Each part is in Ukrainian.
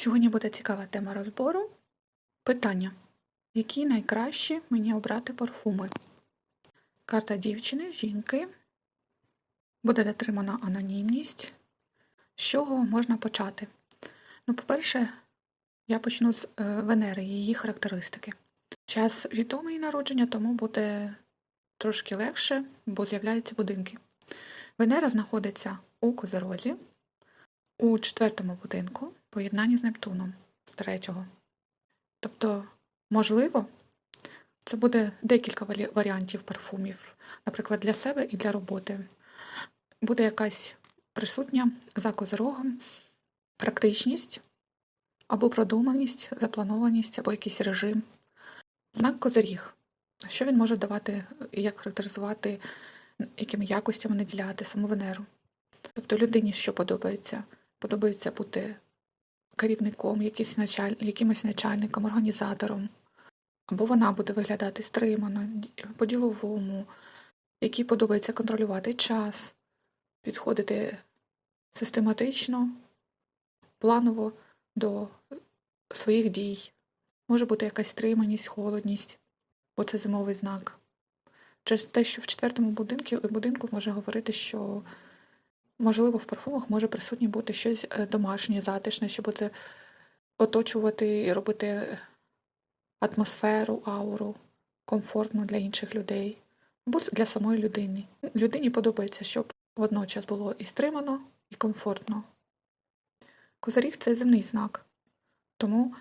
Сьогодні буде цікава тема розбору. Питання: які найкращі мені обрати парфуми? Карта дівчини, жінки. Буде дотримана анонімність. З чого можна почати? Ну, по-перше, я почну з е, Венери, її характеристики. Час відомий народження, тому буде трошки легше, бо з'являються будинки. Венера знаходиться у Козерозі, у четвертому будинку, поєднанні з Нептуном з третього. Тобто, можливо, це буде декілька варіантів парфумів, наприклад, для себе і для роботи. Буде якась присутня за козирогом практичність або продуманість, запланованість, або якийсь режим. Знак козиріг. Що він може давати, як характеризувати, якими якостями наділяти саму Венеру? Тобто людині що подобається? Подобається бути керівником, якийсь началь... якимось начальником, організатором. Або вона буде виглядати стримано, по-діловому, якій подобається контролювати час, підходити систематично, планово до своїх дій. Може бути якась стриманість, холодність, бо це зимовий знак. Через те, що в четвертому будинку, будинку може говорити, що можливо в парфумах може присутнє бути щось е, домашнє, затишне, що буде оточувати і робити атмосферу, ауру комфортну для інших людей або для самої людини. Людині подобається, щоб водночас було і стримано, і комфортно. Козиріг це земний знак, тому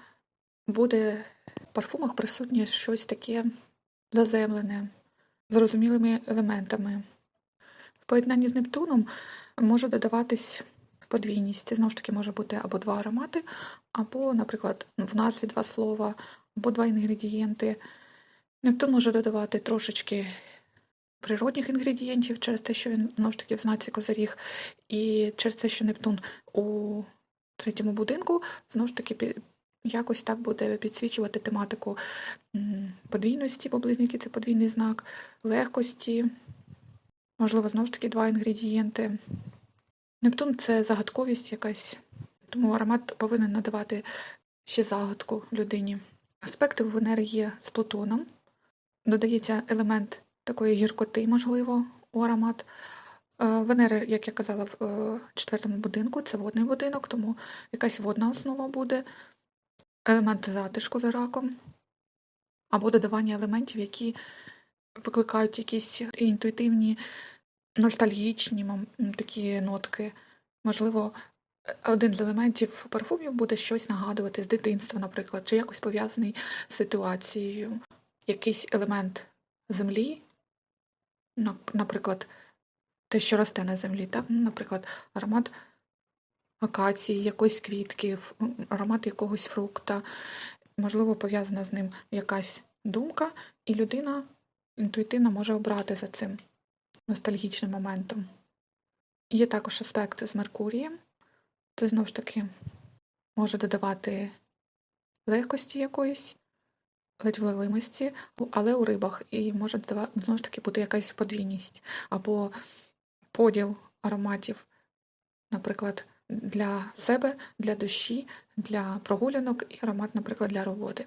буде в парфумах присутнє щось таке заземлене, зрозумілими елементами. Поєднанні з Нептуном може додаватись подвійність. Знову ж таки може бути або два аромати, або, наприклад, в назві два слова, або два інгредієнти. Нептун може додавати трошечки природних інгредієнтів через те, що він знову ж таки в знаці козиріг, і через те, що Нептун у третьому будинку знову ж таки якось так буде підсвічувати тематику подвійності, бо близнюки це подвійний знак, легкості, можливо, знову ж таки два інгредієнти. Нептун це загадковість якась, тому аромат повинен надавати ще загадку людині. Аспекти у Венери є з Плутоном. Додається елемент такої гіркоти, можливо, у аромат. Е, Венера, як я казала, в е, четвертому будинку це водний будинок, тому якась водна основа буде, елемент затишку за раком, або додавання елементів, які викликають якісь інтуїтивні, ностальгічні такі нотки. Можливо, е, один з елементів парфумів буде щось нагадувати з дитинства, наприклад, чи якось пов'язаний з ситуацією. Якийсь елемент землі, наприклад, те, що росте на землі, так? Ну, Наприклад, аромат акації, якоїсь квітки, аромат якогось фрукта, можливо, пов'язана з ним якась думка, і людина інтуїтивно може обрати за цим ностальгічним моментом. Є також аспект з Меркурієм. Це знову ж таки може додавати легкості якоїсь, ледь вловимості, але у рибах, і може додавати, знову ж таки бути якась подвійність або поділ ароматів, наприклад, для себе, для душі, для прогулянок і аромат, наприклад, для роботи.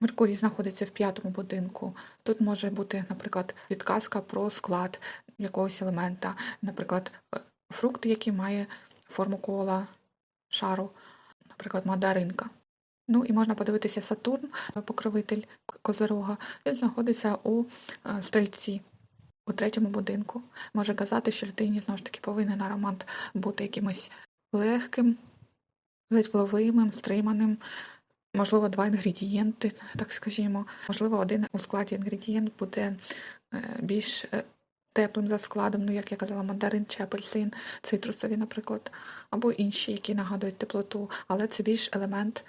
Меркурій знаходиться в п'ятому будинку. Тут може бути, наприклад, підказка про склад якогось елемента, наприклад, е, фрукт, який має форму кола, шару, наприклад, мандаринка. Ну і можна подивитися Сатурн, покровитель Козирога. Він знаходиться у е, стрельці, у третьому будинку. Може казати, що людині знову ж таки повинен аромат бути якимось легким, ледь вловимим, стриманим. Можливо, два інгредієнти, так скажімо. Можливо, один у складі інгредієнт буде е, більш е, теплим за складом, ну, як я казала, мандарин чи апельсин, цитрусові, наприклад, або інші, які нагадують теплоту, але це більш елемент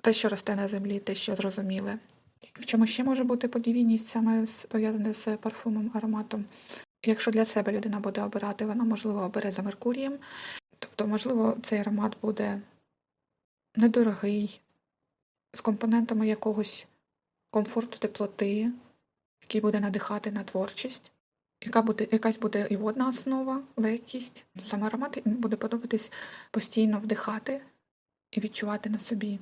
те, що росте на землі, те, що зрозуміле. В чому ще може бути подвійність саме пов'язане з парфумом, ароматом? Якщо для себе людина буде обирати, вона, можливо, обере за Меркурієм. Тобто, можливо, цей аромат буде недорогий, з компонентами якогось комфорту, теплоти, який буде надихати на творчість. Яка буде, якась буде і водна основа, легкість. Саме аромат буде подобатись постійно вдихати, і відчувати на собі.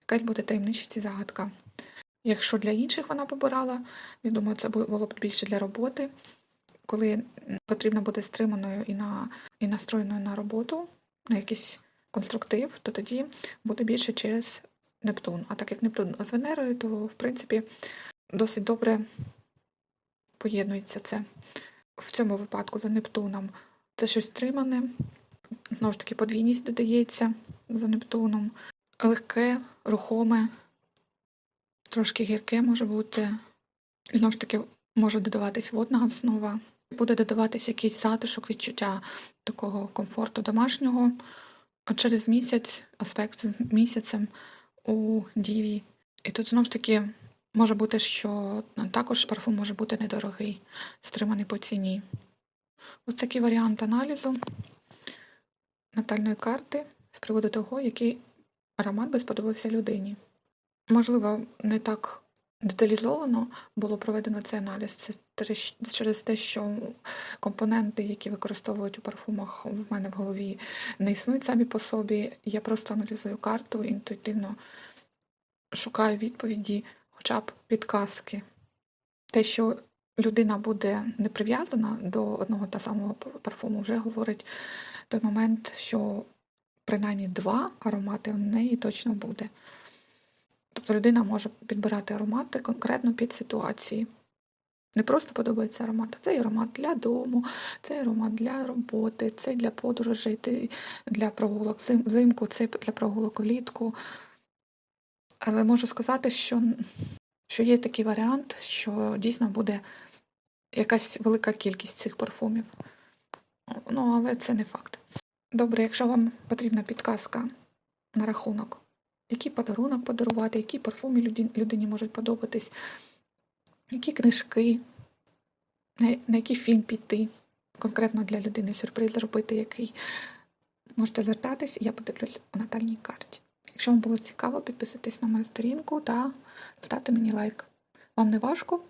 Якась буде таємничість і загадка. Якщо для інших вона побирала, я думаю, це було б більше для роботи, коли потрібно бути стриманою і, на, і настроєною на роботу, на якийсь конструктив, то тоді буде більше через Нептун. А так як Нептун з Венерою, то в принципі досить добре поєднується це. В цьому випадку за Нептуном це щось стримане, знову ж таки, подвійність додається за Нептуном, легке, рухоме, трошки гірке може бути. Знову ж таки, може додаватись водна основа, буде додаватись якийсь затишок, відчуття такого комфорту домашнього. А через місяць, аспект з місяцем у Діві. І тут знову ж таки може бути, що також парфум може бути недорогий, стриманий по ціні. Ось такий варіант аналізу натальної карти з приводу того, який аромат би сподобався людині. Можливо, не так деталізовано було проведено цей аналіз. Через те, що компоненти, які використовують у парфумах, в мене в голові не існують самі по собі. Я просто аналізую карту, інтуїтивно шукаю відповіді, хоча б підказки. Те, що людина буде не прив'язана до одного та самого парфуму, вже говорить той момент, що принаймні два аромати в неї точно буде. Тобто людина може підбирати аромати конкретно під ситуації. Не просто подобається аромат, а цей аромат для дому, цей аромат для роботи, цей для подорожей, для прогулок взим- взимку, цей для прогулок влітку. Але можу сказати, що, що є такий варіант, що дійсно буде якась велика кількість цих парфумів. Ну, але це не факт. Добре, якщо вам потрібна підказка на рахунок, який подарунок подарувати, які парфуми людині можуть подобатись, які книжки, на який фільм піти, конкретно для людини сюрприз зробити, який можете звертатись, я подивлюсь у натальній карті. Якщо вам було цікаво, підписуйтесь на мою сторінку та ставте мені лайк. Вам не важко,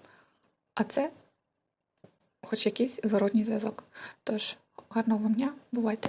а це хоч якийсь зворотній зв'язок. Тож, гарного вам дня, бувайте!